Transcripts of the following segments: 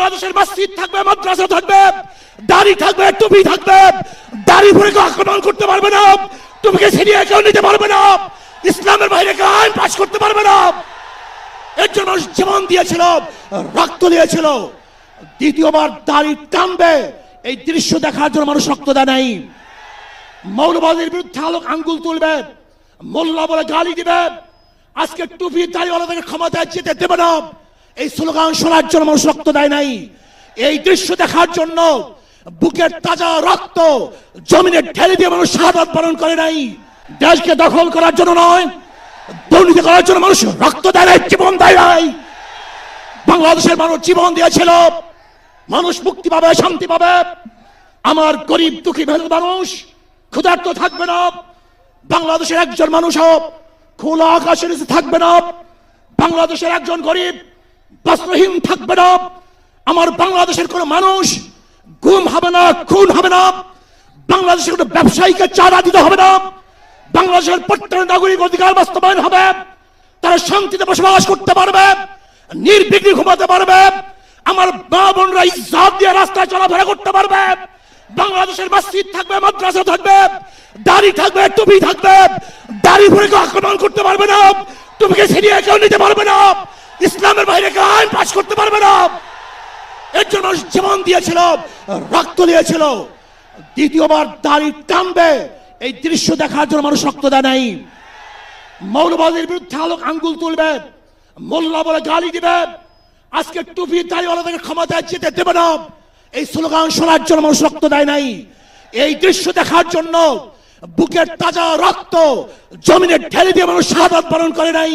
বাংলাদেশের মসজিদ থাকবে, মাদ্রাসা থাকবে, দাড়ি থাকবে, টুপি থাকবে। দাড়ি ভরে কেউ আক্রমণ করতে পারবে না। টুপিকে ছিনিয়ে কেউ নিতে পারবে না। ইসলামের বাইরে কেউ আইন পাশ করতে পারবে না। এর জন্য মানুষ জীবন দিয়েছিল, রক্ত দিয়েছিল দ্বিতীয়বার দাড়ি টানবে। এই দৃশ্য দেখার জন্য মানুষ রক্ত দেয় নাই। মৌলবাদীর বিরুদ্ধে আলোক আঙ্গুল তুলবে। মোল্লা বলে গালি দিবে। আজকে টুপি দাড়িওয়ালাদেরকে ক্ষমতায় যেতে দেবে না। এই স্লোগান শোনার জন্য মানুষ রক্ত দেয় নাই। এই দৃশ্য দেখার জন্য বুকের তাজা রক্ত জমিনে ঢেলে দিয়ে মানুষ শাহাদাত পালন করে নাই। দেশকে দখল করার জন্য নয়, দুর্নীতি করার জন্য মানুষ রক্ত দেয় নাই, জীবন দেয় নাই। বাংলাদেশের মানুষ জীবন দিয়েছিল, মানুষ মুক্তি পাবে, শান্তি পাবে। আমার গরিব দুঃখী মেহনত মানুষ ক্ষুধার্ত থাকবে না। বাংলাদেশের একজন মানুষ হোক খোলা আকাশের থাকবে না। বাংলাদেশের একজন গরিব বস্ত্রহীন থাকবে না। আমার বাংলাদেশের কোনো মানুষ গুম হবে না, খুন হবে না। বাংলাদেশের কোনো ব্যবসায়ীকে চাঁদা দিতে হবে না। বাংলাদেশের প্রত্যেক নাগরিক অধিকার বাস্তবায়ন হবে। তারা শান্তিতে বসবাস করতে পারবে, নির্বিঘ্নে ঘুমাতে পারবে। আমার মা বোনরা ইজ্জত দিয়ে রাস্তায় চলাফেরা করতে পারবে। বাংলাদেশের মসজিদ থাকবে, মাদ্রাসা থাকবে, দাড়ি থাকবে, টুপি থাকবে। দাড়ি ভরে আক্রমণ করতে পারবে না। টুপিকে ছিনিয়ে কেউ নিতে পারবে না। ইসলামের বাইরে কেউ আইন করতে পারবে না। এর জন্য মানুষ জীবন দিয়েছিল, রক্ত দিয়েছিল। দ্বিতীয়বার দাড়ি টানবে, এই দৃশ্য দেখার জন্য মানুষ রক্ত দেয় নাই। মৌলবাদের বিরুদ্ধে আলোক আঙ্গুল তুলবে, মোল্লা বলে গালি দিবে। আজকে টুপি দাড়িওয়ালাদেরকে ক্ষমতায় যেতে দেবে না। এই স্লোগান শোনার জন্য মানুষ রক্ত দেয় নাই। এই দৃশ্য দেখার জন্য বুকের তাজা রক্ত জমিনে ঢেলে দিয়ে মানুষ শাহাদাত বরণ করে নাই।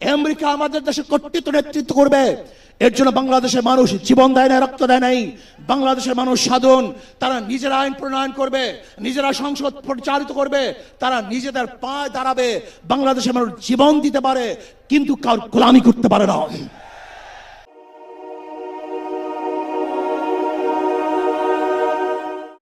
আমেরিকা আমাদের দেশে কর্তৃত্ব নেতৃত্ব করবে। এর জন্য বাংলাদেশের মানুষ জীবন দেয় না রক্ত দেয় নাই। বাংলাদেশের মানুষ সাধন, তারা নিজেরা আইন প্রণয়ন করবে, নিজেরা সংসদ পরিচালিত করবে, তারা নিজেদের পায়ে দাঁড়াবে। বাংলাদেশের মানুষ জীবন দিতে পারে, কিন্তু কার গোলামি করতে পারে না।